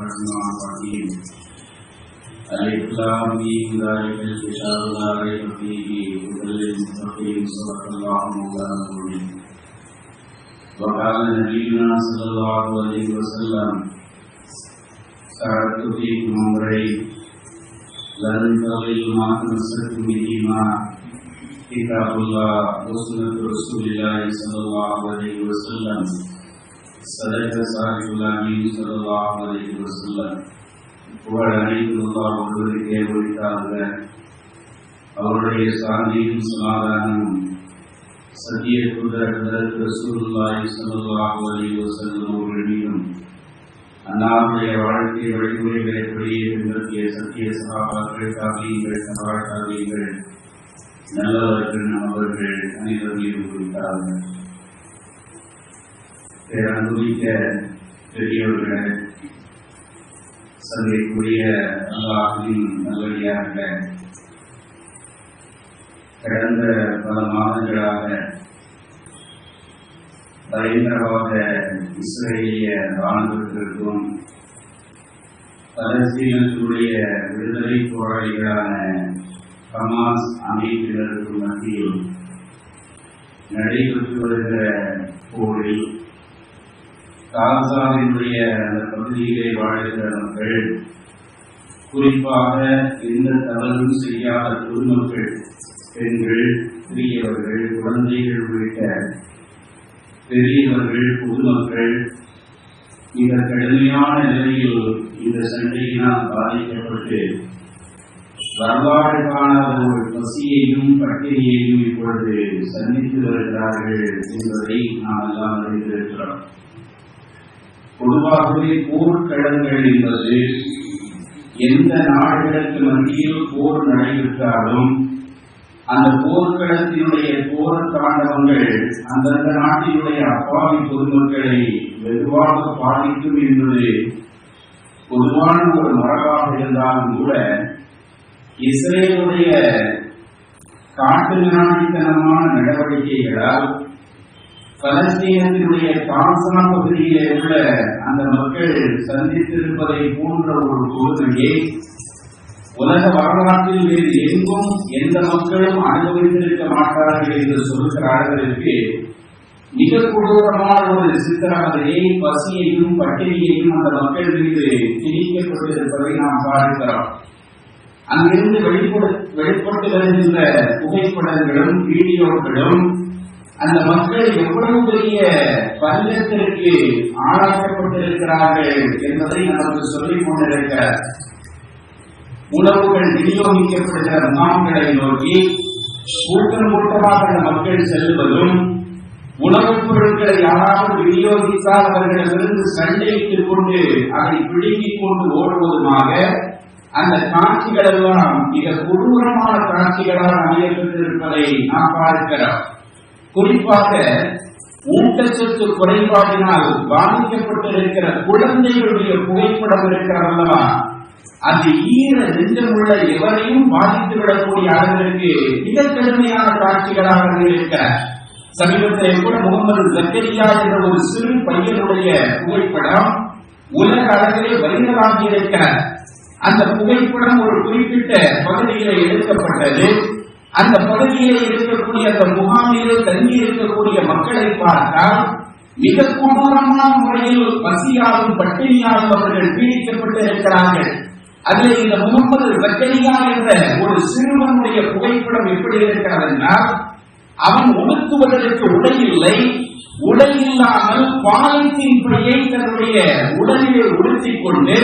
الرحمن الرحيم. ألف لام ميم ذلك الكتاب لا ريب فيه هدى للمتقين صدق الله مولانا العظيم وقال نبينا صلى الله عليه وسلم تركت فيكم أمرين لن تضلوا ما تمسكتم بهما كتاب الله وسنة رسول الله صلى الله عليه وسلم. صدق صاحب الأمين صلى الله عليه وسلم புகழ் அனைத்தும் அல்லாஹ் ஒருவருக்கே ஒழித்தாக அவருடைய சாந்தியும் சமாதானமும் சத்திய குதிரத் ரசூலுல்லாஹி ஸல்லல்லாஹு அலைஹி வஸல்லம் அவர்கள் மீதும் அன்னாருடைய வாழ்க்கை வழிமுறைகளை அப்படியே பின்பற்றிய சத்திய சகாபாக்கள் காவியங்கள் சகாபாக்கள் நல்லவர்கள் அவர்கள் அனைவரையும் குறித்தார்கள் அனுபவிக்க பெரியவர்களே சந்தைக்குரிய அல்லாஹின் நல்லடியாக கடந்த பல மாதங்களாக பயங்கரவாத இஸ்ரேலிய ராணுவத்திற்கும் பலஸ்தீனத்துடைய விடுதலை போராளிகளான ஹமாஸ் அமைப்பினருக்கும் மத்தியில் நடைபெற்று வருகிற போரில் காசாவினுடைய அந்த பகுதியிலே வாழ்கிற மக்கள் குறிப்பாக எந்த தவறும் செய்யாத பொதுமக்கள் பெண்கள் சிறியவர்கள் குழந்தைகள் உள்ளிட்ட பெரியவர்கள் பொதுமக்கள் மிக கடுமையான நிலையில் இந்த சண்டையினால் பாதிக்கப்பட்டு வரலாறு காணாத ஒரு பசியையும் பட்டினியையும் இப்பொழுது சந்தித்து வருகிறார்கள் என்பதை நாம் எல்லாம் அறிந்திருக்கிறோம். பொதுவாகவே போர்க்களங்கள் என்பது எந்த நாடுகளுக்கு மத்தியில் போர் நடைபெற்றாலும் அந்த போர்க்களத்தினுடைய போர் தாண்டவங்கள் அந்தந்த நாட்டினுடைய அப்பாவி பொதுமக்களை வெகுவாக பாதிக்கும் என்பது பொதுவான ஒரு மரபாக இருந்தாலும் கூட இஸ்ரேலுடைய காட்டுமிராண்டித்தனமான நடவடிக்கைகளால் பலஸ்தீனத்தினுடைய பாசன பகுதியிலே உள்ள அந்த மக்கள் சந்தித்திருப்பதை போன்ற ஒரு கொடுமையை உலக வரலாற்றில் வேறு எங்கும் எந்த மக்களும் அனுபவித்திருக்க மாட்டார்கள் என்று சொல்கிற மிக கொடூரமான ஒரு சித்திரவதையை பசியையும் பட்டினியையும் அந்த மக்கள் மீது திணிக்கப்பட்டிருப்பதை நாம் பார்க்கிறோம். அங்கிருந்து வெளிப்பட வெளிப்பட்டு வருகின்ற புகைப்படங்களும் வீடியோக்களும் அந்த மக்கள் எவ்வளவு பெரிய பஞ்சத்திற்கு ஆளாக்கப்பட்டிருக்கிறார்கள் என்பதை நமக்கு சொல்லிக் கொண்டிருக்க உணவுகள் விநியோகிக்கப்படுகிற முகாம்களை நோக்கி கூட்டம் கூட்டமாக அந்த மக்கள் செல்வதும் உணவுப் பொருட்களை யாராவது விநியோகித்தால் அவர்களிடமிருந்து சண்டையிட்டுக் கொண்டு அதை பிடுங்கிக் கொண்டு ஓடுவதுமாக அந்த காட்சிகள் எல்லாம் மிக கொடூரமான காட்சிகளால் அமையப்பட்டிருப்பதை நாம் பார்க்கிறோம். குறிப்பாக ஊட்டச்சத்து குறைபாட்டினால் பாதிக்கப்பட்டிருக்கிற குழந்தைகளுடைய புகைப்படம் இருக்கிறதல்லவா அது ஈர நெஞ்சமுள்ள எவரையும் பாதித்துவிடக்கூடிய அளவிற்கு மிக கடுமையான காட்சிகளாக இருக்கிற சமீபத்தில் கூட முகமது ஜக்கரியா என்ற ஒரு சிறு பையனுடைய புகைப்படம் உலக அளவிலே வைரலாகி இருக்கிற அந்த புகைப்படம் ஒரு குறிப்பிட்ட பகுதியில் எடுக்கப்பட்டது. அந்த பகுதியில் இருக்கக்கூடிய அந்த முகாமிலே தங்கி இருக்கக்கூடிய மக்களை பார்த்தால் மிக கொடூரமான முறையில் பசியாலும் பட்டினியாலும் அவர்கள் பீடிக்கப்பட்டு இருக்கிறார்கள். அதில் இந்த முகமது ஜக்கரியா என்ற ஒரு சிறுவனுடைய புகைப்படம் எப்படி இருக்கிறது என்றால் அவன் உடுத்துவதற்கு உடை இல்லை உடை இல்லாமல் பாலித்தீன் பையை தன்னுடைய உடலிலே உடுத்திக் கொண்டு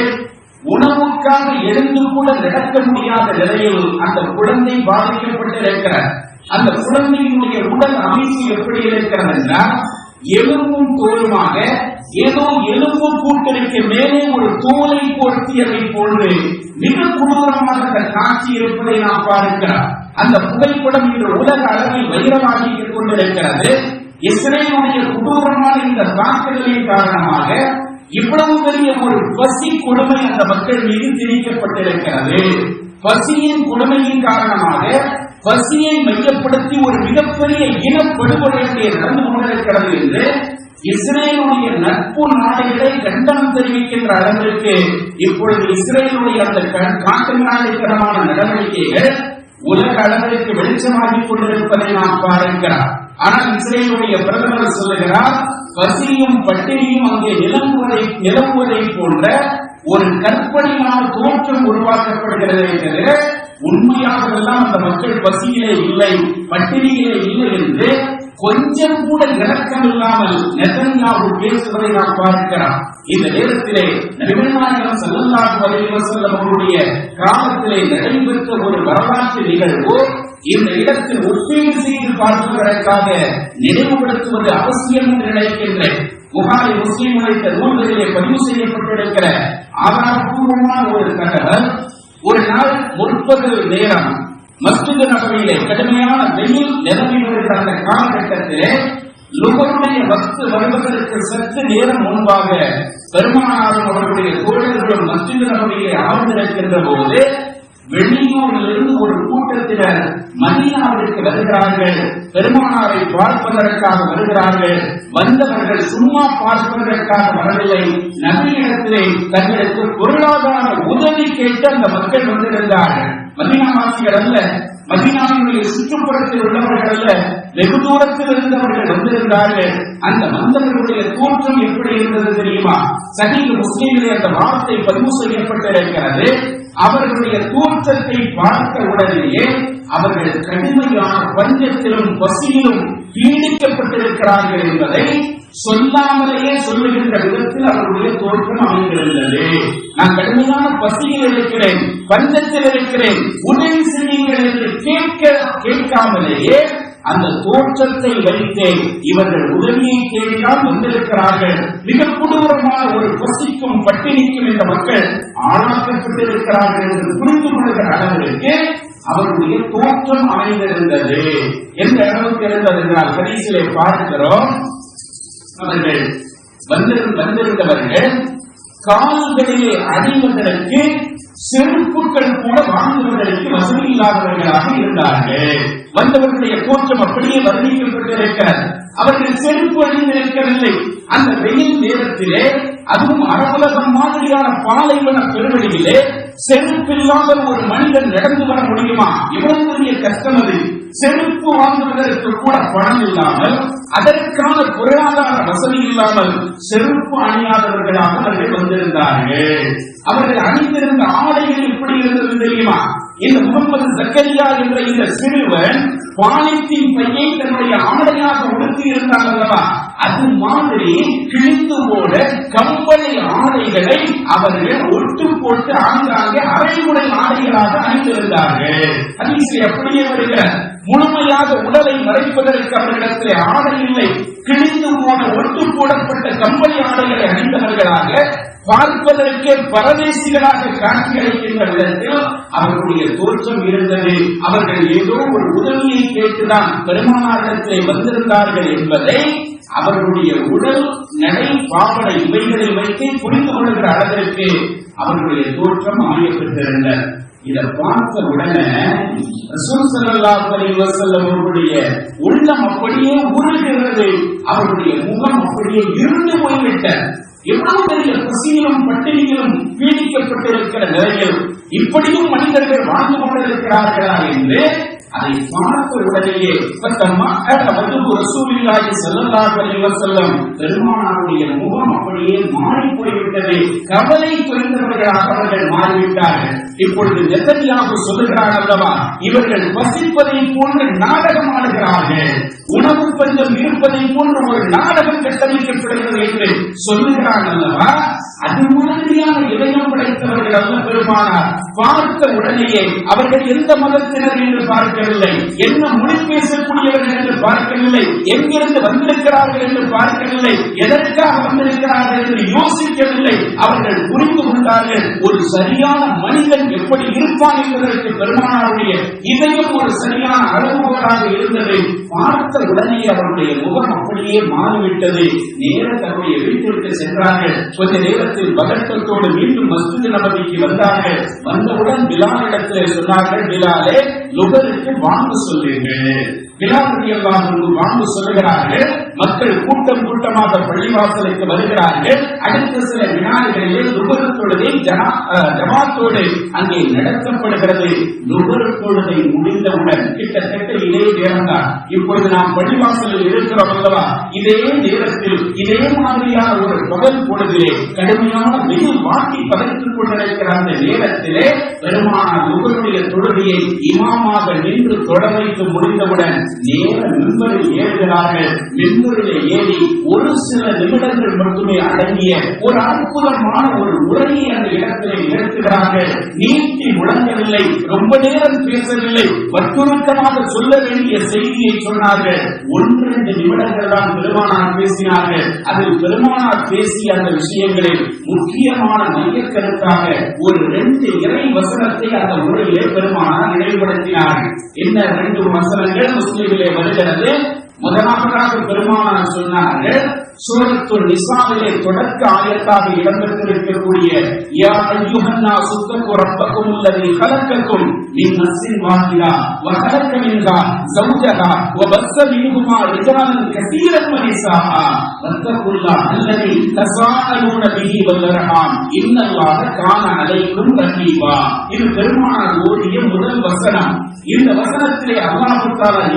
உணவுக்காக எழுந்து கூட நடக்க முடியாத நிலையில் அந்த குழந்தை பாதிக்கப்பட்டு இருக்கிறார் அந்த குழந்தையினுடைய உடல் அமைப்பு எப்படி இருக்கிறது என்றால் எலும்பும் தோலுமாக ஏதோ எலும்பு கூட்டலுக்கு மேலே ஒரு தோலை போர்த்தியதை போன்று மிக கொடூரமாக அந்த காட்சி இருப்பதை நாம் பார்க்கிறோம். அந்த புகைப்படம் இன்று உலக அளவில் வைரமாகி கொண்டிருக்கிறது. இஸ்ரேலுடைய கொடூரமான இந்த தாக்குதலின் காரணமாக இவ்வளவு பெரிய ஒரு பசி கொடுமை அந்த மக்கள் மீது திணிக்கப்பட்டிருக்கிறது. பசியின் கொடுமையின் காரணமாக பசியை மையப்படுத்தி ஒரு மிகப்பெரிய இனப்படுகொலை நடந்து கொண்டிருக்கிறது என்று இஸ்ரேலுடைய நட்பு நாடுகளை கண்டனம் தெரிவிக்கின்ற அளவிற்கு இப்பொழுது இஸ்ரேலுடைய அந்த க- காட்டுமிராண்டித்தனமான நடவடிக்கைகள் உலக அளவிற்கு வெளிச்சமாகிக் கொண்டிருப்பதை நாம் பார்க்கிறோம். ஆனால் இஸ்ரேலுடைய பிரதமர் சொல்லுகிறார் பசியும் பட்டினியும் அங்கே நிலவுவதை நிலவுவதை போன்ற ஒரு கற்பனையான தோற்றம் உருவாக்கப்படுகிறது தவிர உண்மையாகவெல்லாம் அந்த மக்கள் பசியிலே இல்லை பட்டினியிலே இல்லை என்று கொஞ்சம் கூட இறக்கம் இல்லாமல் நெதன்யாவு பேசுவதை நாம் பார்க்கிறோம். இந்த நேரத்திலே நபிநாயகம் ஸல்லல்லாஹு அலைஹி வஸல்லம் அவருடைய காலத்திலே நடைபெற்ற ஒரு வரலாற்று நிகழ்வு இந்த இடத்தில் ஒப்பீடு செய்து பார்ப்பதற்காக நினைவுபடுத்துவது அவசியம் என்று நினைக்கின்றேன். புகாரி முஸ்லீம் உழைத்த நூல்களிலே பதிவு செய்யப்பட்டிருக்கிற ஆதாரபூர்வமான ஒரு தகவல் ஒரு நாள் முற்பது நேரம் மஸ்ஜித் நபரியிலே கடுமையான வெயில் நிரம்பி வருகிற அந்த காலகட்டத்திலே லுகருடைய வக்து வருவதற்கு சற்று நேரம் முன்பாக பெருமானாரும் அவர்களுடைய தோழர்களும் மஸ்ஜித் நபரியிலே ஆழ்ந்திருக்கின்ற போது வெளியூரிலிருந்து ஒரு கூட்டத்தினர் மதீனாவிற்கு வருகிறார்கள் பெருமானாரை பார்ப்பதற்காக வருகிறார்கள் வந்தவர்கள் சும்மா பார்ப்பதற்காக வரவில்லை. நபியிடத்திலே தங்களுக்கு பொருளாதார உதவி கேட்டு அந்த மக்கள் வந்திருந்தார்கள். மதினாவாசிகள் அல்ல. மதினாவினுடைய சுற்றுப்புறத்தில் உள்ளவர்கள் அல்ல. வெகு தூரத்தில் இருந்தவர்கள் வந்திருந்தார்கள். அந்த வந்தவர்களுடைய தோற்றம் எப்படி இருந்தது தெரியுமா? சகிக முஸ்லீமிலே அந்த வார்த்தை பதிவு செய்யப்பட்டிருக்கிறது. அவர்களுடைய தோற்றத்தை பார்த்த உடனேயே அவர்கள் கடுமையான பஞ்சத்திலும் பசியிலும் பீடிக்கப்பட்டிருக்கிறார்கள் என்பதை சொல்லாமலேயே சொல்லுகின்ற விதத்தில் அவருடைய தோற்றம் அமைந்திருந்தது. நான் கடுமையான பசியில் இருக்கிறேன் பஞ்சத்தில் இருக்கிறேன் உதவி செய்யுங்கள் என்று கேட்க கேட்காமலேயே அந்த தோற்றத்தை வைத்தே இவர்கள் உதவியை தேடிதான் வந்திருக்கிறார்கள். மிக கொடூரமான ஒரு பசிக்கும் பட்டினிக்கும் இந்த மக்கள் ஆளாக்கப்பட்டிருக்கிறார்கள் என்று புரிந்து கொள்கிற அளவிற்கு அவருடைய தோற்றம் அமைந்திருந்தது. எந்த அளவுக்கு இருந்தது என்றால் கடைசியிலே பார்க்கிறோம். அவர்கள் வந்திருந்தவர்கள் கால்களிலே அணிவதற்கு செருப்புகள் கூட வாங்குவதற்கு வசதி இல்லாதவர்களாக இருந்தார்கள். வந்தவர்களுடைய தோற்றம் அப்படியே வர்ணிக்கப்பட்டிருக்கிறது. அவர்கள் செருப்பு அணிந்திருக்கவில்லை. அந்த வெயில் நேரத்திலே அதுவும் அரபுலகம் மாதிரியான பாலைவன பெருவெளியிலே செருப்பில்லாமல் ஒரு மனிதன் நடந்து வர முடியுமா? இவ்வளவு பெரிய கஷ்டம் அது. செருப்பு வாங்குவதற்கு கூட பணம் இல்லாமல் அதற்கான பொருளாதார வசதி இல்லாமல் செருப்பு அணியாதவர்களாக அவர்கள் வந்திருந்தார்கள். அவர்கள் அணிந்திருந்த ஆடைகள் எப்படி இருந்தது தெரியுமா? இந்த முகமது சக்கரியா என்ற இந்த சிறுவன் பாலித்தீன் பையை தன்னுடைய ஆடையாக உடுத்தி இருந்தார் அல்லவா? அது மாதிரி கிழிந்து போட கம்பளி ஆடைகளை அவர்கள் ஒட்டு போட்டு ஆங்காங்கே அரைமுறை ஆடைகளாக அணிந்திருந்தார்கள். ஹதீஸில் அப்படியே வருகிறார். முழுமையாக உடலை மறைப்பதற்கு அவர்களிடத்தில் ஆடை இல்லை. கிழிந்து போன ஒட்டு போடப்பட்ட கம்பளி ஆடைகளை அணிந்தவர்களாக பார்ப்பதற்கே பரதேசிகளாக காட்சியளிக்கின்ற விதத்தில் அவர்களுடைய தோற்றம் இருந்தது. அவர்கள் ஏதோ ஒரு உதவியை கேட்டுதான் பெருமானாரிடத்திலே வந்திருந்தார்கள் என்பதை அவர்களுடைய உடல் நடை பாவனை இவைகளை வைத்து புரிந்து கொள்கிற அளவிற்கு அவர்களுடைய தோற்றம் அமையப்பட்டிருந்தது இத பார்த்த உடனே ரசூல் ஸல்லல்லாஹு அலைஹி வஸல்லம் அவர்களுடைய உள்ளம் அப்படியே உருகிறது அவருடைய முகம் அப்படியே இருந்து போய்விட்ட எவ்வளவு பெரிய பசியிலும் பட்டினியிலும் பீடிக்கப்பட்டிருக்கிற நிலையில் இப்படியும் மனிதர்கள் வாழ்ந்து கொண்டிருக்கிறார்களா என்று அதை பார்த்த உடனேயே ரசூலில்லாஹி ஸல்லல்லாஹு அலைஹி வஸல்லம். பெருமானாருடைய முகம் அப்படியே மாறி போய்விட்டது. கவலை குறைந்தவர்களாக அவர்கள் மாறிவிட்டார்கள். இப்பொழுது நெதன்யாகு சொல்லுகிறார் அல்லவா? இவர்கள் பசிப்பதை போன்று நாடகம் ஆடுகிறார்கள். உணவு பஞ்சம் இருப்பதை போன்று ஒரு நாடகம் கட்டமைக்கப்படுகிறது என்று சொல்லுகிறார் அல்லவா? அது இதயம் அல்ல பெருமானார் பார்த்த உடனேயே அவர்கள் எந்த மதத்தினர் என்று பார்க்கவில்லை. என்ன மொழி பேசக்கூடியவர்கள் என்று பார்க்கவில்லை. எங்கிருந்து வந்திருக்கிறார்கள் என்று பார்க்கவில்லை. எதற்காக வந்திருக்கிறார்கள் என்று யோசிக்கவில்லை. அவர்கள் புரிந்து கொண்டார்கள் ஒரு சரியான மனிதன் எப்படி இருப்பான் என்பதற்கு பெருமானாருடைய இதயம் ஒரு சரியான அளவுகோலாக இருந்தது பார்த்த உடனே அவருடைய முகம் அப்படியே மாறிவிட்டது. நேர தன்னுடைய வீட்டிற்கு சென்றார்கள். கொஞ்ச நேரத்தில் பதட்டத்தோடு மீண்டும் மஸ்ஜித் நபதிக்கு வந்தார்கள். வந்தவுடன் பிலால் இடத்திலே சொன்னார்கள் பிலாலே லுகருக்கு வாங்க சொல்லுங்கள். சொல்லுகிறார்கள் மக்கள் கூட்டம் கூட்டமாக பள்ளிவாசலுக்கு வருகிறார்கள் அடுத்த சில வினாடிகளிலே நுகர் தொழுகை ஜமாத்தோடு அங்கே நடத்தப்படுகிறது. நுகர் தொழுகை முடிந்தவுடன் கிட்டத்தட்ட இதே நேரம்தான். இப்பொழுது நாம் பள்ளிவாசலில் இருக்கிறோம் அல்லவா? இதே நேரத்தில் இதே மாதிரியான ஒரு பகல் பொழுதிலே கடுமையான வெயில் வாட்டி பதைத்துக் கொண்டிருக்கிற அந்த நேரத்திலே பெருமானார் நுகருடைய தொழுகையை இமாமாக நின்று தொடர்ந்து முடிந்தவுடன் நேர மின்பரில் ஏறுகிறார்கள் மின்பரிலே ஏறி ஒரு சில நிமிடங்கள் மட்டுமே அடங்கிய ஒரு அற்புதமான ஒரு உரையை அந்த இடத்திலே நிகழ்த்துகிறார்கள் நீட்டி முழங்கவில்லை ரொம்ப நேரம் பேசவில்லை வற்புறுத்தமாக சொல்ல வேண்டிய செய்தியை சொன்னார்கள். ஒன்றிரண்டு நிமிடங்கள் தான் பெருமானார் பேசினார்கள். அதில் பெருமானார் பேசிய அந்த விஷயங்களில் முக்கியமான மையக்கருத்தாக ஒரு ரெண்டு இறை வசனத்தை அந்த உரையிலே பெருமானார் நினைவுபடுத்தினார்கள் என்ன ரெண்டு வசனங்கள்? முஸ்லிமிலே வருகிறது முதலாவதாக பெருமானார் சொன்னார்கள் சூரத்துல் நிசாவிலே தொடக்க ஆயத்தாக இடம்பெற்றிருக்கக்கூடிய யா அய்யுஹன்னா சுத்தக்கு ரப்பக்கும் உள்ளதை கலக்கக்கும் மின் நசின் வாங்கிலா வகலக்க மின்கா சௌஜகா வபஸ்ஸ மின்குமா ரிஜாலன் கசீரன் மனிசாஹா வத்தக்குல்லா அல்லதி தசாஅலூன பிஹி வல்லரஹாம் இன்னல்லாஹ கான அலைக்கும் ரஹீமா இது பெருமானார் முதல் வசனம். இந்த வசனத்திலே அல்லாஹ்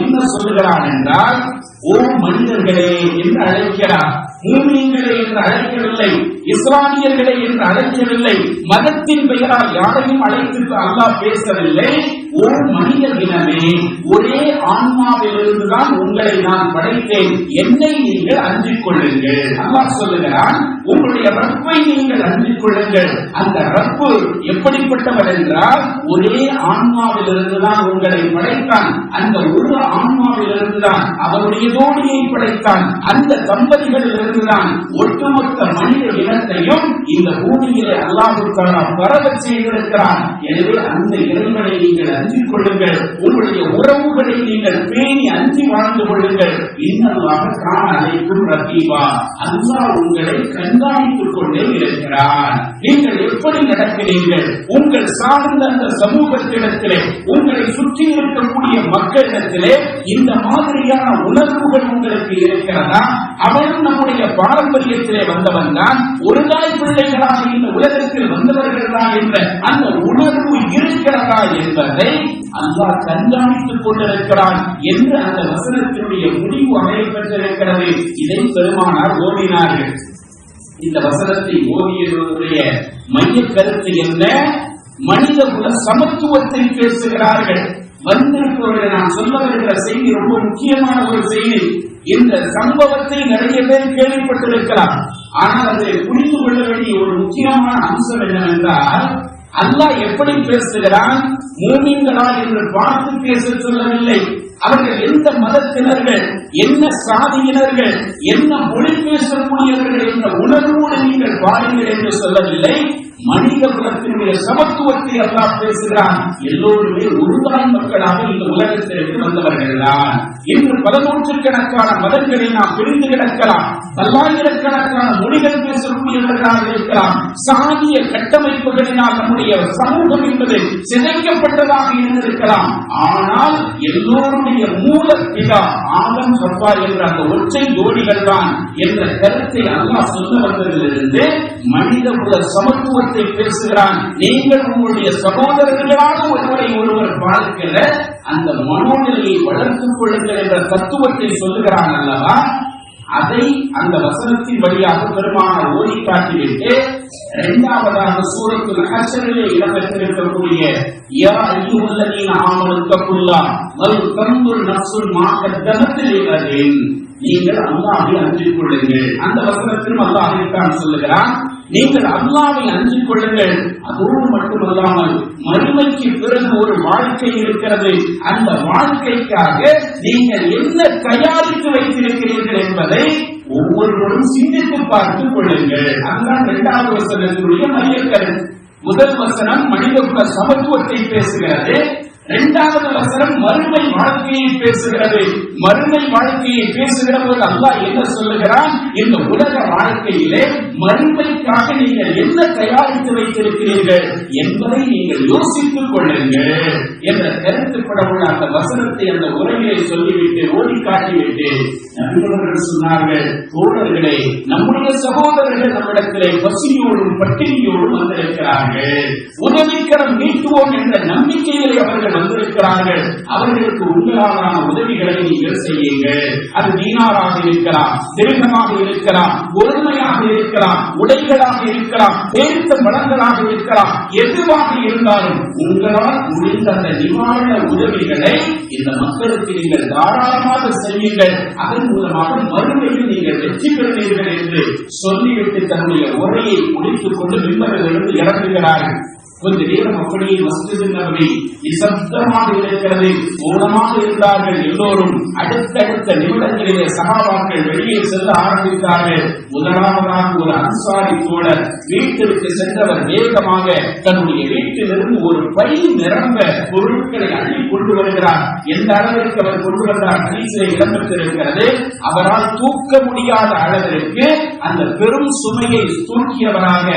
என்ன சொல்லுகிறான் என்றால் ஓ மனிதர்களே என்று அழைக்கிறார் மூமியங்களே என்று அழைக்கவில்லை. இஸ்லாமியர்களே என்று அழைக்கவில்லை. மதத்தின் பெயரால் யாரையும் அழைத்து அல்லாஹ் பேசவில்லை. ஓ மனித இனமே ஒரே ஆன்மாவிலிருந்துதான் உங்களை நான் படைத்தேன். என்னை நீங்கள் அஞ்சிக் கொள்ளுங்கள். அல்லா சொல்லுகிறான் உங்களுடைய ரப்பை நீங்கள் அஞ்சிக் கொள்ளுங்கள். அந்த ரப்பு எப்படிப்பட்டவர் என்றால் ஒரே ஆன்மாவிலிருந்துதான் உங்களை படைத்தான். அந்த ஒரு ஆன்மாவிலிருந்துதான் அவருடைய ஜோடியை படைத்தான். அந்த தம்பதிகளிலிருந்துதான் ஒட்டுமொத்த மனித இனத்தையும் இந்த பூமியிலே அல்லாஹு தாலா செய்திருக்கிறான். எனவே அந்த இறைவனை நீங்கள் அஞ்சிக் கொள்ளுங்கள். உங்களுடைய உறவுகளை நீங்கள் பேணி அஞ்சி வாழ்ந்து கொள்ளுங்கள். இன்னல்லாக காண அழைக்கும் ரத்தீவா அல்லாஹ் உங்களை கண்காணித்துக் கொண்டே இருக்கிறான். நீங்கள் எப்படி நடக்கிறீர்கள்? உங்கள் சார்ந்த அந்த சமூகத்திடத்திலே உங்களை சுற்றி இருக்கக்கூடிய மக்களிடத்திலே இந்த மாதிரியான உணர்வுகள் உங்களுக்கு இருக்கிறதா? அவன் நம்முடைய பாரம்பரியத்திலே வந்தவன் தான் ஒரு தாய் பிள்ளைகளாக இந்த உலகத்தில் வந்தவர்கள் தான் என்ற அந்த உணர்வு இருக்கிறதா என்பதை அல்லாஹ் கண்காணித்துக் கொண்டிருக்கிறான் என்று அந்த வசனத்தினுடைய முடிவு அமையப்பட்டிருக்கிறது. இதை பெருமானார் ஓடினார்கள் இந்த வசனத்தை ஓதியதனுடைய மைய கருத்து என்ன? மனித குல சமத்துவத்தை பேசுகிறார்கள். வந்திருப்பவர்கள் நான் சொல்ல வருகிற செய்தி ரொம்ப முக்கியமான ஒரு செய்தி. இந்த சம்பவத்தை நிறைய பேர் கேள்விப்பட்டிருக்கலாம். ஆனால் அதை புரிந்து கொள்ள வேண்டிய ஒரு முக்கியமான அம்சம் என்னவென்றால் அல்லாஹ் எப்படி பேசுகிறான்? மூமின்களா என்று பார்த்து பேச சொல்லவில்லை. அவர்கள் எந்த மதத்தினர்கள்? என்ன சாதியினர்கள் என்ன மொழி பேசக்கூடியவர்கள் என்ற உணர்வோடு நீங்கள் பாருங்கள் என்று சொல்லவில்லை. மனித குலத்தினுடைய சமத்துவத்தை அல்லாஹ் பேசுகிறான். எல்லோருமே உருவாய் மக்களாக இந்த உலகத்திற்கு வந்தவர்கள் தான் இன்று பல நூற்றுக்கணக்கான மதங்களை நாம் பிரிந்து கிடக்கலாம். பல்லாயிரக்கணக்கான மொழிகள் பேசக்கூடியவர்களாக இருக்கலாம். சாதிய கட்டமைப்புகளினால் நம்முடைய சமூகம் என்பது சிதைக்கப்பட்டதாக இருந்திருக்கலாம். ஆனால் எல்லோருடைய மூல பிதா ஆதம் சப்பா என்ற அந்த ஒற்றை ஜோடிகள் தான் என்ற கருத்தை அல்லாஹ் சொல்ல வந்ததிலிருந்து மனித குல சமத்துவத்தை பேசுகிறான். நீங்கள் உங்களுடைய சகோதரர்களாக ஒருவரை ஒருவர் பார்க்கிற அந்த மனோநிலையை வளர்த்துக் கொள்ளுங்கள் என்ற தத்துவத்தை சொல்லுகிறான் அல்லவா? அதை அந்த வசனத்தின் வழியாக பெருமான ஓடி காட்டிவிட்டு இரண்டாவதாக சூரத்தில் ஹஷரிலே இடம்பெற்றிருக்கக்கூடிய யா ஐயுல்லதீன ஆமனு தக்குல்லா வல் தன்துர் நஃப்சுல் மா கத்தமத் லிகதின் நீங்கள் அல்லாஹை அஞ்சிக் கொள்ளுங்கள். அந்த வசனத்திலும் அல்லாஹிற்கான் சொல்லுகிறான். நீங்கள் அல்லாவை அஞ்சிக் கொள்ளுங்கள். அதோடு மட்டுமல்லாமல் மறுமைக்கு பிறகு ஒரு வாழ்க்கை இருக்கிறது. அந்த வாழ்க்கைக்காக நீங்கள் என்ன தயாரித்து வைத்திருக்கிறீர்கள் என்பதை ஒவ்வொருவரும் சிந்தித்து பார்த்துக் கொள்ளுங்கள். அதுதான் இரண்டாவது வசனத்தினுடைய மையக்கரு. முதல் வசனம் மனித சமத்துவத்தை பேசுகிறது. இரண்டாவது வசனம் மறுமை வாழ்க்கையை பேசுகிறது. மறுமை வாழ்க்கையை பேசுகிற போது அல்லாஹ் என்ன சொல்லுகிறான்? இந்த உலக வாழ்க்கையிலே மறுமைக்காக நீங்கள் என்ன தயாரித்து வைத்திருக்கிறீர்கள் என்பதை நீங்கள் யோசித்துக் கொள்ளுங்கள் என்ற கருத்துப்பட உள்ள அந்த வசனத்தை அந்த உரையிலே சொல்லிவிட்டு ஓடி காட்டிவிட்டு நண்பர்கள் சொன்னார்கள் தோழர்களே நம்முடைய சகோதரர்கள் நம்மிடத்திலே பசியோடும் பட்டினியோடும் வந்திருக்கிறார்கள். உதவிக்கரம் நீட்டுவோம் என்ற நம்பிக்கையிலே அவர்கள் வந்திருக்கிறார்கள். அவர்களுக்கு உங்களாலான உதவிகளை நீங்கள் செய்யுங்கள். அது மீனாராக இருக்கலாம் திருகமாக இருக்கலாம் ஒருமையாக இருக்கலாம் உடைகளாக இருக்கலாம் பேருத்த மலங்களாக இருக்கலாம் எதுவாக இருந்தாலும் உங்களால் முடிந்த அந்த நிவாரண உதவிகளை இந்த மக்களுக்கு நீங்கள் தாராளமாக செய்யுங்கள். அதன் மூலமாக மறுமையில் நீங்கள் வெற்றி பெறுவீர்கள் என்று சொல்லிவிட்டு தன்னுடைய உரையை முடித்துக் கொண்டு மின்பரிலிருந்து இறங்குகிறார்கள். கொஞ்ச நேரம் அப்படியே மஸ்ஜித் நபி நிசப்தமாக இருக்கிறது மௌனமாக இருந்தார்கள் எல்லோரும் அடுத்தடுத்த நிமிடங்களிலே சகாபாக்கள் வெளியே செல்ல ஆரம்பித்தார்கள். முதலாவதாக ஒரு அன்சாரி தோழர் வீட்டிற்கு சென்றவர் வேகமாக தன்னுடைய வீட்டிலிருந்து ஒரு பை நிரம்ப பொருட்களை அள்ளி கொண்டு வருகிறார். எந்த அளவிற்கு அவர் கொண்டு வந்தார்? ஹதீஸிலே இடம்பெற்றிருக்கிறது. அவரால் தூக்க முடியாத அளவிற்கு அந்த பெரும் சுமையை தூக்கியவராக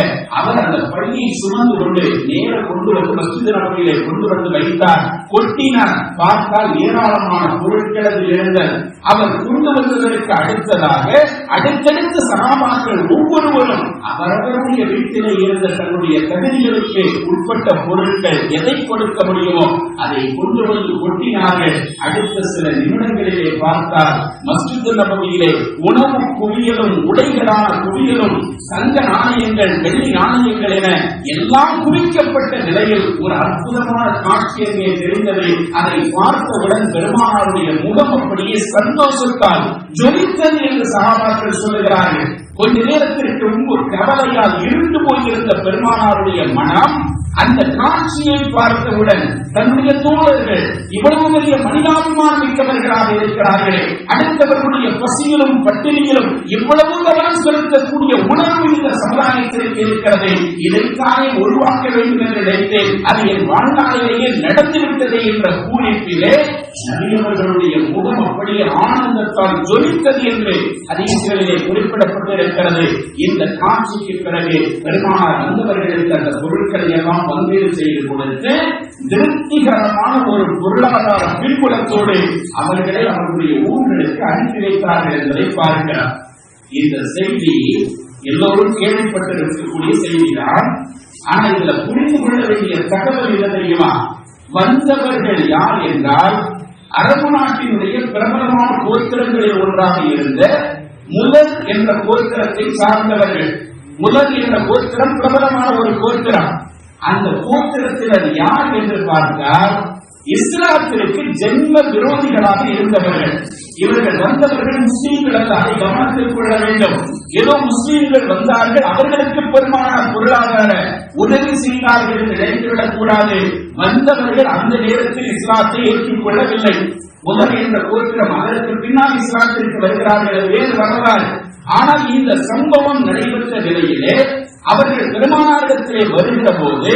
அவர் அந்த பையை சுமந்து கொண்டு நேர கொண்டு வந்து மஸ்ஜித் நபரியிலே கொண்டு வந்து வைத்தார். கொட்டினார். பார்த்தால் ஏராளமான பொருட்கள் அதில் இருந்தது. அவர் கொண்டு வந்ததற்கு அடுத்ததாக அடுத்தடுத்த சகாபாக்கள் ஒவ்வொருவரும் அவரவருடைய வீட்டிலே இருந்த தன்னுடைய தகுதிகளுக்கு உட்பட்ட பொருட்கள் எதை கொடுக்க முடியுமோ அதை கொண்டு வந்து கொட்டினார்கள். அடுத்த சில நிமிடங்களிலே பார்த்தால் மஸ்ஜித் நபதியிலே உணவு குவியலும் உடைகளான குவியலும் சங்க நாணயங்கள் வெள்ளி நாணயங்கள் என எல்லாம் குவிக்கப்பட்ட நிலையில் ஒரு அற்புதமான காட்சி அங்கே தெரிந்தது அதை பார்த்தவுடன் பெருமானாருடைய முகம் அப்படியே சந்தோஷத்தால் ஜொலித்தது என்று சகாபாக்கள் சொல்லுகிறார்கள். கொஞ்ச நேரத்திற்கு முன்பு கவலையால் இருந்து போயிருந்த பெருமானாருடைய மனம் அந்த காட்சியை பார்த்தவுடன் தன்னுடைய தோழர்கள் இவ்வளவு பெரிய மனிதாபிமானம் மிக்கவர்களாக இருக்கிறார்களே அடுத்தவர்களுடைய பசியிலும் பட்டினியிலும் இவ்வளவு கவனம் செலுத்தக்கூடிய உணர்வு இந்த சமுதாயத்திற்கு இருக்கிறது இதைத்தானே உருவாக்க வேண்டும் என்று நினைத்தேன். அது என் வாழ்நாளிலேயே நடந்துவிட்டது என்ற கூறிப்பிலே நபியவர்களுடைய முகம் அப்படியே ஆனந்தத்தால் ஜொலித்தது என்று அதிகளிலே குறிப்பிடப்பட்டிருக்கிறது. இருக்கிறது. இந்த காட்சிக்கு பிறகு பெருமானார் வந்தவர்களுக்கு அந்த பொருட்களை எல்லாம் பங்கீடு செய்து கொடுத்து திருப்திகரமான ஒரு பொருளாதார பின்புலத்தோடு அவர்களை அவர்களுடைய ஊர்களுக்கு அனுப்பி வைத்தார்கள் என்பதை பார்க்கிறார் இந்த செய்தி எல்லோரும் கேள்விப்பட்டிருக்கக்கூடிய செய்திதான். ஆனா இதுல புரிந்து கொள்ள வேண்டிய தகவல் என்ன தெரியுமா? வந்தவர்கள் யார் என்றால் அரபு நாட்டினுடைய பிரபலமான கோத்திரங்களில் ஒன்றாக இருந்த முதல் என்ற கோத்திரத்தை சார்ந்தவர்கள். முதல் என்ற கோத்திரம் பிரபலமான ஒரு கோத்திரம். அந்த கோத்திரத்தில் அது யார் என்று பார்த்தால் இஸ்லாத்திற்கு ஜென்ம விரோதிகளாக இருந்தவர்கள். இவர்கள் வந்தவர்கள் முஸ்லீம்கள் அல்ல அதை கவனத்தில் கொள்ள வேண்டும். ஏதோ முஸ்லீம்கள் வந்தார்கள் அவர்களுக்கு பெருமான பொருளாதார உதவி செய்தார்கள் என்று நினைத்துவிடக் கூடாது வந்தவர்கள் அந்த நேரத்தில் இஸ்லாத்தை ஏற்றுக்கொள்ளவில்லை. முதல் என்ற கோத்திரம் அதற்கு பின்னால் இஸ்லாத்திற்கு வருகிறார்கள் வேறு வரலாறு ஆனால் இந்த சம்பவம் நடைபெற்ற நிலையிலே அவர்கள் பெருமானாரிடத்திலே வருகிற போது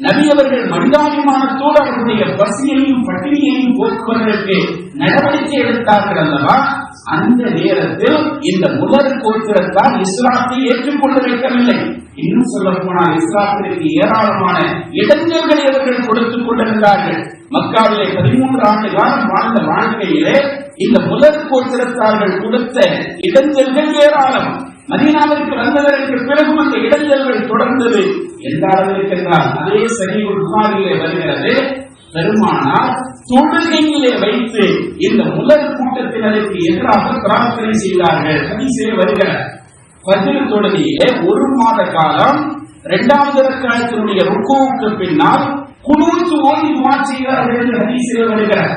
நபி அவர்கள் மனிதாபிமானத்தோடு அவர்களுடைய பசியையும் பட்டினியையும் போக்குவதற்கு நடவடிக்கை எடுத்தார்கள் அல்லவா? அந்த நேரத்தில் இந்த முதல் கோத்திரத்தால் இஸ்லாத்தை ஏற்றுக்கொள்ள வைக்கவில்லை. இன்னும் சொல்ல போனால் இஸ்லாத்திற்கு ஏராளமான இடைஞ்சல்களை அவர்கள் கொடுத்துக் கொண்டிருந்தார்கள். மக்காவிலே பதிமூன்று ஆண்டு காலம் வாழ்ந்த வாழ்க்கையிலே இந்த முதல் கோத்திரத்தார்கள் கொடுத்த இடைஞ்சல்கள் ஏராளம். மதீனாவிற்கு வந்ததற்கு பிறகு அந்த இடைஞ்சல்கள் தொடர்ந்தது. எந்த அளவிற்கு என்றால் அதே சரி உட்காரிலே வருகிறது. பெருமானார் தொழுகையிலே வைத்து இந்த முதல் கூட்டத்தினருக்கு எதிராக பிரார்த்தனை செய்தார்கள். ஹதீஸிலே வருகிறார் பதில் தொழுகையிலே ஒரு மாத காலம் இரண்டாவது ரக்காயத்தினுடைய ருக்குவுக்கு பின்னால் குனூத்து ஓய்வு துவா செய்கிறார்கள் என்று ஹதீஸிலே வருகிறார்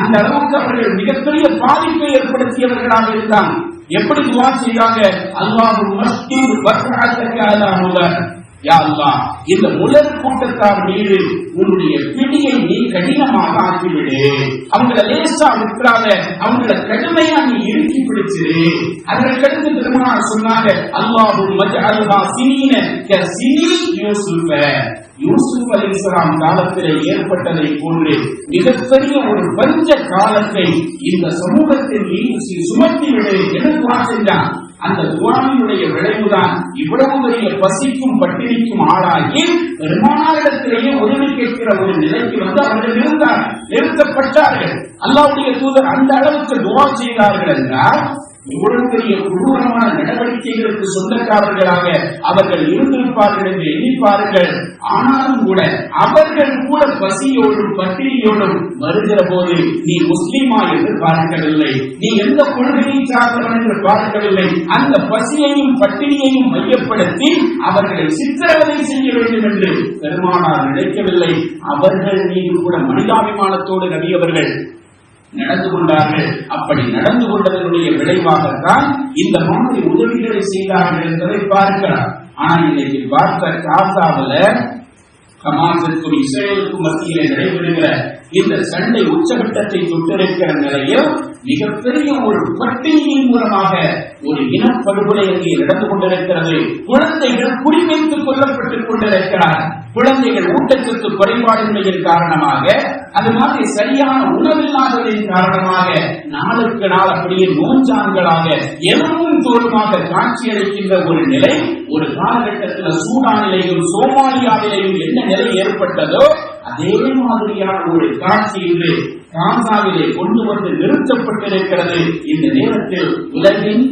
அந்த அளவுக்கு அவர்கள் மிகப்பெரிய பாதிப்பை ஏற்படுத்தியவர்களாக இருந்தாங்க. எப்படி துவா செய்றாங்க அல்லாஹ் மஸ்ஜித் வஸ்அத்தக அலா முலர் இந்த முதல் கூட்டத்தார் மீது உன்னுடைய பிடியை நீ கடினமாக ஆக்கிவிடு. அவங்கள லேசா விட்டுறாத அவங்கள கடுமையா நீ இறுக்கி பிடிச்சிரு அதற்கடுத்து பெருமானார் சொன்னாங்க. அல்லாஹு மஜ்அல்ஹா சினீன சினி யூசுஃப. யூசுப் அலிஸ்லாம் காலத்திலே ஏற்பட்டதை போன்று மிகப்பெரிய ஒரு பஞ்ச காலத்தை இந்த சமூகத்தில் மீது சு- சுமத்தி செஞ்சான். அந்த துவாவினுடைய விளைவுதான் இவ்வளவு பெரிய பசிக்கும் பட்டினிக்கும் ஆளாகி பெருமானாரிடத்திலேயே உதவி கேட்கிற ஒரு நிலைக்கு வந்து அவர்கள் இருந்தார் நிறுத்தப்பட்டார்கள். அல்லாவுடைய தூதர் அந்த அளவுக்கு துவா செய்தார்கள் என்றால் இவ்வளவு பெரிய கொடூரமான நடவடிக்கைகளுக்கு சொந்தக்காரர்களாக அவர்கள் இருந்திருப்பார்கள் என்று எண்ணிப்பார்கள். ஆனாலும் கூட அவர்கள் கூட பசியோடும் பட்டினியோடும் வருகிற போது நீ முஸ்லீமா என்று பார்க்கவில்லை நீ எந்த கொள்கையை சார்ந்தவன் என்று பார்க்கவில்லை அந்த பசியையும் பட்டினியையும் மையப்படுத்தி அவர்களை சித்திரவதை செய்ய வேண்டும் என்று பெருமானார் நினைக்கவில்லை. அவர்கள் மீது கூட மனிதாபிமானத்தோடு நபியவர்கள் நடந்து கொண்டார்கள். அப்படி நடந்து கொண்டதனுடைய விளைவாகத்தான் இந்த மாதிரி உதவிகளை செய்தார்கள் என்பதை பார்க்கலாம். ஆனால் இன்னைக்கு பார்த்த காசாவில ஹமாசிற்கும் இஸ்ரேலுக்கும் மத்தியிலே நடைபெறுகிற இந்த சண்டை உச்சகட்டத்தை தொட்டிருக்கிற நிலையில் மிகப்பெரிய ஒரு பட்டியலின் மூலமாக ஒரு இனப்படுகொலை அங்கே நடந்து கொண்டிருக்கிறது. குழந்தைகள் குறிவைத்துக் கொல்லப்பட்டுக் கொண்டிருக்கிறார் குழந்தைகள் ஊட்டச்சத்து குறைபாடின்மையின் காரணமாக அது மாதிரி சரியான உணவில்லாததின் காரணமாக நாளுக்கு நாள் அப்படியே நோஞ்சான்களாக எலும்பும் தோலுமாக காட்சியளிக்கின்ற ஒரு நிலை ஒரு காலகட்டத்தில் சூடானிலையும் சோமாலியாவிலையும் என்ன நிலை ஏற்பட்டதோ அதே மாதிரியான ஒரு காட்சி இன்று காசாவிலே கொண்டு வந்து நிறுத்தப்பட்டிருக்கிறது. இந்த நேரத்தில் உலகின்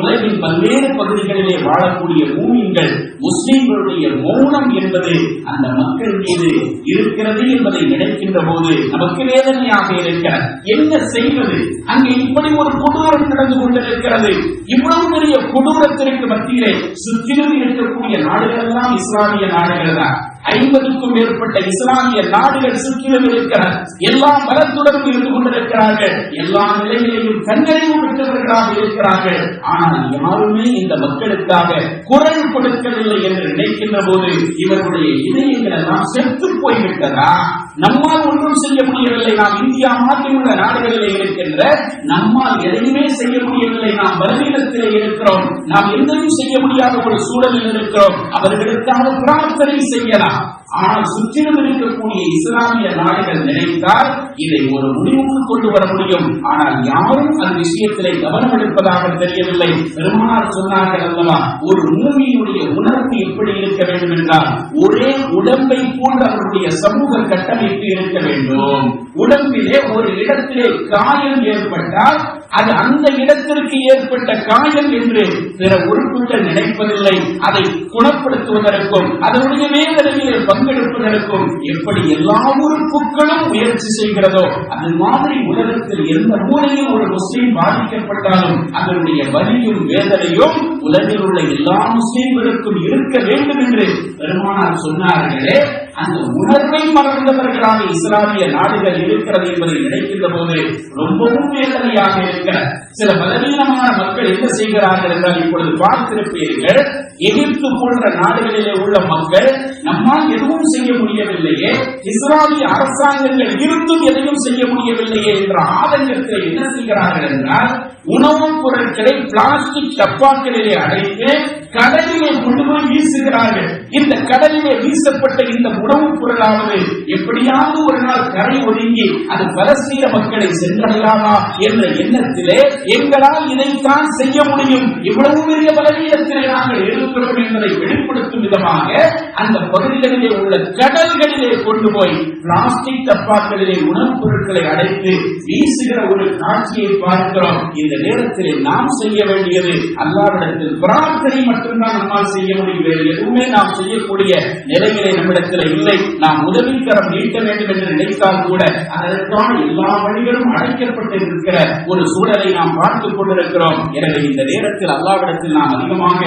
உலகின் பல்வேறு பகுதிகளிலே வாழக்கூடிய மூமின்கள் முஸ்லிம்களுடைய மௌனம் என்பது அந்த மக்கள் மீது இருக்கிறது என்பதை நினைக்கின்ற போது நமக்கு வேதனையாக இருக்கிறது என்ன செய்வது? அங்கே இப்படி ஒரு கொடூரம் நடந்து கொண்டிருக்கிறது. இவ்வளவு பெரிய கொடூரத்திற்கு மத்தியிலே சுற்றிலும் இருக்கக்கூடிய நாடுகள் எல்லாம் இஸ்லாமிய நாடுகள் தான். ஐம்பதுக்கும் மேற்பட்ட இஸ்லாமிய நாடுகள் சுற்றிலும் இருக்கிறார். எல்லா மதத்துடனும் இருந்து கொண்டிருக்கிறார்கள். எல்லா நிலையிலையும் கண்ணறிவு பெற்றவர்களாக இருக்கிறார்கள். ஆனால் யாருமே இந்த மக்களுக்காக குரல் கொடுக்கவில்லை என்று நினைக்கின்ற போது இவர்களுடைய இதயங்கள் எல்லாம் செத்து போய்விட்டதா? நம்மால் ஒன்றும் செய்ய முடியவில்லை. நாம் இந்தியா மாதிரி உள்ள நாடுகளிலே இருக்கின்ற நம்மால் எதையுமே செய்ய முடியவில்லை. நாம் பலவீனத்திலே இருக்கிறோம். நாம் எதையும் செய்ய முடியாத ஒரு சூழலில் இருக்கிறோம். அவர்களுக்காக பிரார்த்தனை செய்யலாம். ஆனால் சுற்றிலும் இருக்கக்கூடிய இஸ்லாமிய நாடுகள் நினைத்தால் இதை ஒரு முடிவுக்கு கொண்டு வர முடியும். ஆனால் யாரும் அந்த விஷயத்திலே கவனம் எடுப்பதாக தெரியவில்லை. பெருமானார் சொன்னார்கள் அல்லவா ஒரு மூமியினுடைய உணர்வு எப்படி இருக்க வேண்டும் என்றால் ஒரே உடம்பை போன்ற அவருடைய சமூக கட்டமைப்பு இருக்க வேண்டும். உடம்பிலே ஒரு இடத்திலே காயம் ஏற்பட்டால் அது அந்த இடத்திற்கு ஏற்பட்ட காயம் என்று பிற உறுப்புகள் நினைப்பதில்லை. அதை குணப்படுத்துவதற்கும் அதனுடைய வேதனையிலே பங்கெடுப்பதற்கும் எப்படி எல்லா உறுப்புகளும் முயற்சி செய்கிறதோ அது மாதிரி உலகத்தில் எந்த மூலையும் ஒரு முஸ்லீம் பாதிக்கப்பட்டாலும் அதனுடைய வலியும் வேதனையும் உலகில் உள்ள எல்லா முஸ்லீம்களுக்கும் இருக்க வேண்டும் என்று பெருமானார் சொன்னார்களே அந்த உணர்வை மறந்தவர்களாக இஸ்லாமிய நாடுகள் இருக்கிறது என்பதை நினைக்கின்ற போது ரொம்பவும் வேதனையாக இருக்கிற சில பலவீனமான மக்கள் என்ன செய்கிறார்கள் என்றால் இப்பொழுது பார்த்திருப்பீர்கள் எகிப்து போன்ற நாடுகளிலே உள்ள மக்கள் நம்மால் எதுவும் செய்ய முடியவில்லையே இஸ்லாமிய அரசாங்கங்கள் இருந்தும் எதையும் செய்ய முடியவில்லையே என்ற ஆதங்கத்தில் என்ன செய்கிறார்கள் என்றால் உணவுப் பொருட்களை பிளாஸ்டிக் டப்பாக்களிலே அடைத்து கடலிலே கொண்டு போய் வீசுகிறார்கள். இந்த கடலிலே வீசப்பட்ட இந்த உணவுப் பொருளானது. எப்படியாவது ஒரு நாள் கரை ஒதுங்கி அது பலஸ்தீன மக்களை சென்றடையலாமா என்ற எண்ணத்திலே எங்களால் இதைத்தான் செய்ய முடியும். இவ்வளவு பெரிய பலவீனத்திலே நாங்கள் எழுதுகிறோம் என்பதை வெளிப்படுத்தும் விதமாக அந்த பகுதிகளிலே உள்ள கடல்களிலே கொண்டு போய் பிளாஸ்டிக் டப்பாக்களிலே உணவுப் பொருட்களை அடைத்து வீசுகிற ஒரு காட்சியை பார்க்கிறோம். இந்த நேரத்தில் நாம் செய்ய வேண்டியது அல்லாவிடத்தில் பிரார்த்தனை மட்டும்தான் நம்மால் செய்ய முடியும். வேறு எதுவுமே நாம் செய்யக்கூடிய நிலையிலே நம்மிடத்தில் இல்லை. நாம் உதவிக்கரம் நீட்ட வேண்டும் என்று நினைத்தால் கூட அதற்கான எல்லா வழிகளும் அடைக்கப்பட்டிருக்கிற ஒரு சூழலை நாம் பார்த்துக் கொண்டிருக்கிறோம். எனவே இந்த நேரத்தில் அல்லாவிடத்தில் நாம் அதிகமாக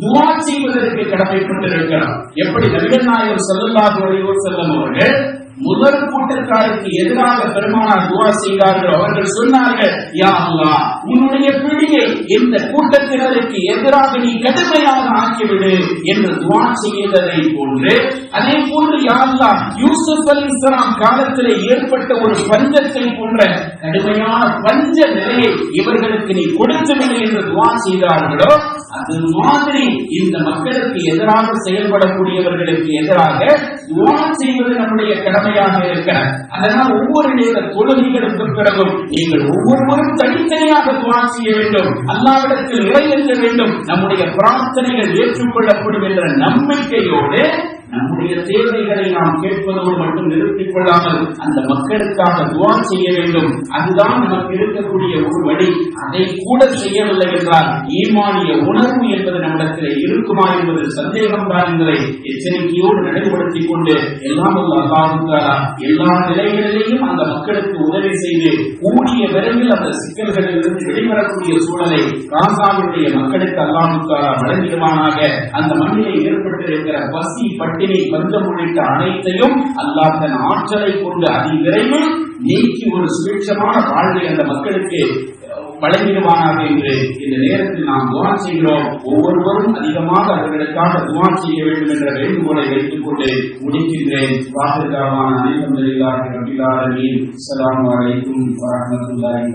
துவா செய்வதற்கு கடமைப்பட்டிருக்கிறோம். எப்படி நபிகள் நாயகர் ஸல்லல்லாஹு அலைஹி செல்லும் அவர்கள் முதல் கூட்டத்தாருக்கு எதிராக பெருமானார் துவா செய்தார்கள். அவர்கள் சொன்னார்கள் யா அல்லாஹ் உன்னுடைய பிடியை இந்த கூட்டத்தினருக்கு எதிராக நீ கடுமையாக ஆக்கிவிடு என்று துவா செய்ததை போன்று அதே போன்று யா அல்லாஹ் யூசுப் அலி இஸ்லாம் காலத்தில் ஏற்பட்ட ஒரு பஞ்சத்தை போன்ற கடுமையான பஞ்ச நிலையை இவர்களுக்கு நீ கொடுத்துவிடு என்று துவா செய்தார்களோ அது மாதிரி இந்த மக்களுக்கு எதிராக செயல்படக்கூடியவர்களுக்கு எதிராக துவா செய்வது நம்முடைய கடமையாக இருக்கிறது அதனால் ஒவ்வொரு நேர தொழுகைகளுக்கு பிறகும் நீங்கள் ஒவ்வொருவரும் தனித்தனியாக துவா செய்ய வேண்டும். அல்லாவிடத்தில் நிறைவேற்ற வேண்டும். நம்முடைய பிரார்த்தனைகள் ஏற்றுக்கொள்ளப்படும் என்ற நம்பிக்கையோடு நம்முடைய தேவைகளை நாம் கேட்பதோடு மட்டும் நிறுத்திக் கொள்ளாமல் அந்த மக்களுக்காக துவா செய்ய வேண்டும். அதுதான் நமக்கு இருக்கக்கூடிய ஒரு வழி. அதை கூட செய்யவில்லை என்றால் ஈமானிய உணர்வு என்பது நம்மிடத்தில் இருக்குமா என்பது சந்தேகம் தான் என்பதை எச்சரிக்கையோடு நடைமுறைப்படுத்திக் கொண்டு எல்லாம் வல்ல எல்லா நிலைகளிலேயும் அந்த மக்களுக்கு உதவி செய்து கூடிய விரைவில் அந்த சிக்கல்களிலிருந்து வெளிவரக்கூடிய சூழலை காசாவுடைய மக்களுக்கு அல்லாமுக்காரா தஆலா வழங்கிடுவானாக அந்த மண்ணிலே ஏற்பட்டிருக்கிற பசி பட்டி பட்டினி பஞ்சம் உள்ளிட்ட அனைத்தையும் அல்லாஹ் தன் ஆற்றலை கொண்டு அதி விரைவில் நீக்கி ஒரு சுபிட்சமான வாழ்வை அந்த மக்களுக்கு வழங்கிடுவானாக என்று இந்த நேரத்தில் நாம் துவா செய்கிறோம். ஒவ்வொருவரும் அதிகமாக அவர்களுக்காக துவா செய்ய வேண்டும் என்ற வேண்டுகோளை வைத்துக் கொண்டு முடிக்கின்றேன் வாக்குதாவான அனைவரும் ரபிலாரமீன் அஸ்ஸலாமு அலைக்கும் வரஹ்மத்துல்லாஹி